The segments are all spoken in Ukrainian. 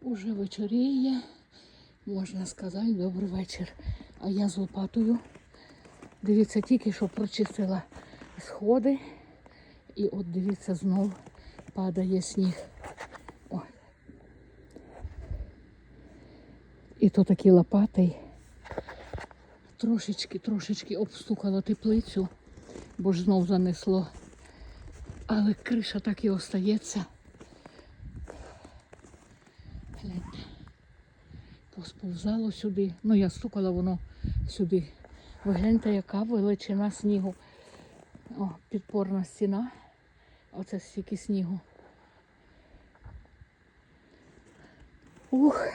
Уже вечоріє, можна сказати, добрий вечір. А я з лопатою. Дивіться, тільки що прочистила сходи. І от дивіться, знов падає сніг. О. І то такі лопати. Трошечки, трошечки обстукала теплицю, бо ж знов занесло. Але криша так і остається. Гляньте. Посповзало сюди. Ну, я стукала воно сюди. Ви гляньте, яка величина снігу. О, підпорна стіна. Оце стільки снігу. Ух.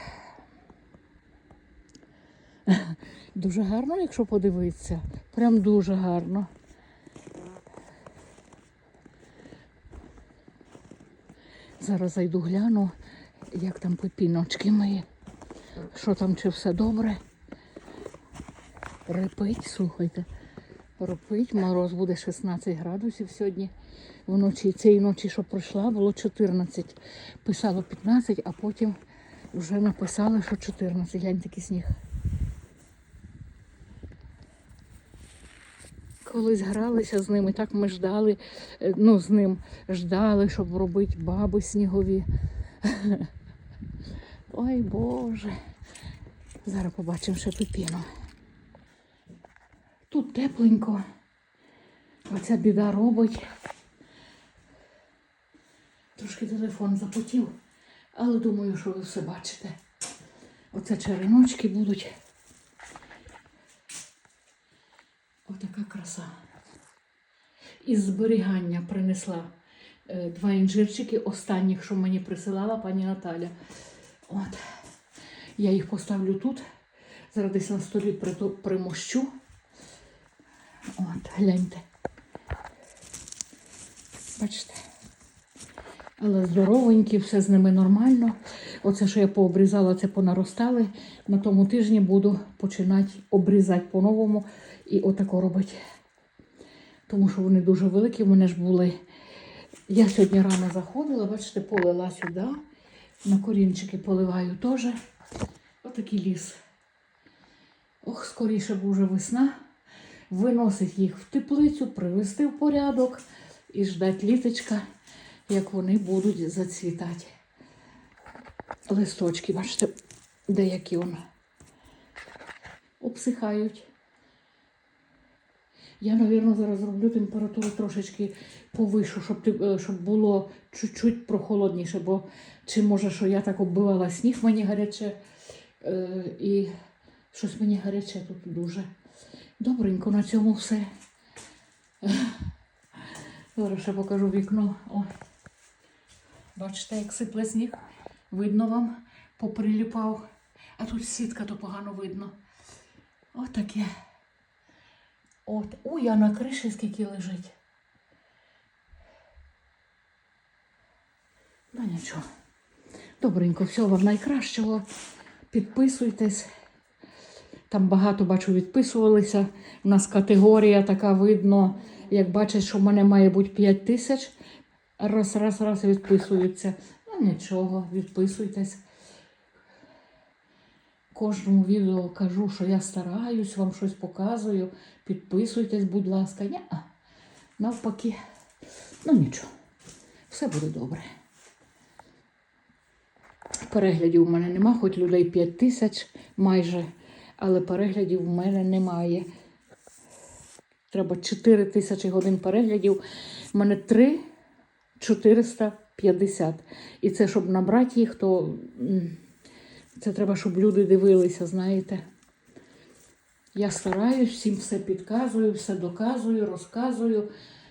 Дуже гарно, якщо подивитися. Прям дуже гарно. Зараз зайду гляну, як там пепіночки мої. Що там, чи все добре? Репить, слухайте. Репить, мороз буде 16 градусів сьогодні. Вночі цієї ночі, що пройшла, було 14. Писало 15, а потім вже написали, що 14. Глянь, такий сніг. Колись гралися з ними, так ми ждали, е, ну, з ним ждали, щоб робити баби снігові. Ой Боже. Зараз побачимо ще пепіну. Тут тепленько. Оця біда робить. Трошки телефон запотів, але думаю, що ви все бачите. Оце череночки будуть. Отака краса. Із зберігання принесла е, два інжирчики, останніх, що мені присилала пані Наталя. От. Я їх поставлю тут. Зараз десь на столі примощу. От, гляньте. Бачите? Але здоровенькі, все з ними нормально. Оце, що я пообрізала, це понаростали. На тому тижні буду починати обрізати по-новому і отако робити. Тому що вони дуже великі, вони ж були. Я сьогодні рано заходила, бачите, полила сюди. На корінчики поливаю теж. Отакий ліс. Ох, скоріше б уже весна. Виносить їх в теплицю, привести в порядок і ждать літочка, як вони будуть зацвітати. Листочки, бачите, деякі вони обсихають. Я, мабуть, зараз зроблю температуру трошечки повишу, щоб, е, щоб було чуть-чуть прохолодніше, бо чи може, що я так оббивала сніг, мені гаряче, е, і щось мені гаряче тут дуже. Добренько на цьому все. Зараз ще покажу вікно. О. Бачите, як сипле сніг. Видно вам, поприліпав. А тут сітка, то погано видно. Отаке. От. Ой, а на криші скільки лежить. Ну нічого. Добренько, всього вам найкращого. Підписуйтесь. Там багато бачу відписувалися. У нас категорія така видно. Як бачать, що в мене має бути 5 тисяч. Раз, раз, раз відписуються. Ну нічого, відписуйтесь. Кожному відео кажу, що я стараюсь, вам щось показую. Підписуйтесь, будь ласка. Ні, навпаки. Ну нічого, все буде добре. Переглядів у мене нема, хоч людей 5 тисяч майже, але переглядів у мене немає. Треба 4 тисячі годин переглядів. У мене 3 450. І це щоб набрати їх, то це треба, щоб люди дивилися, знаєте. Я стараюсь, всім все підказую, все доказую, розказую,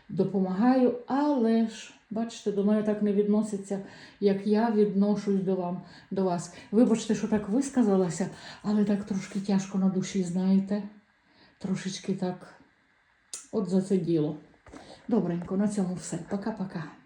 допомагаю, але ж, бачите, до мене так не відноситься, як я відношусь до вам, до вас. Вибачте, що так висказалася, але так трошки тяжко на душі, знаєте. Трошечки так, от за це діло. Добренько, на цьому все. Пока-пока.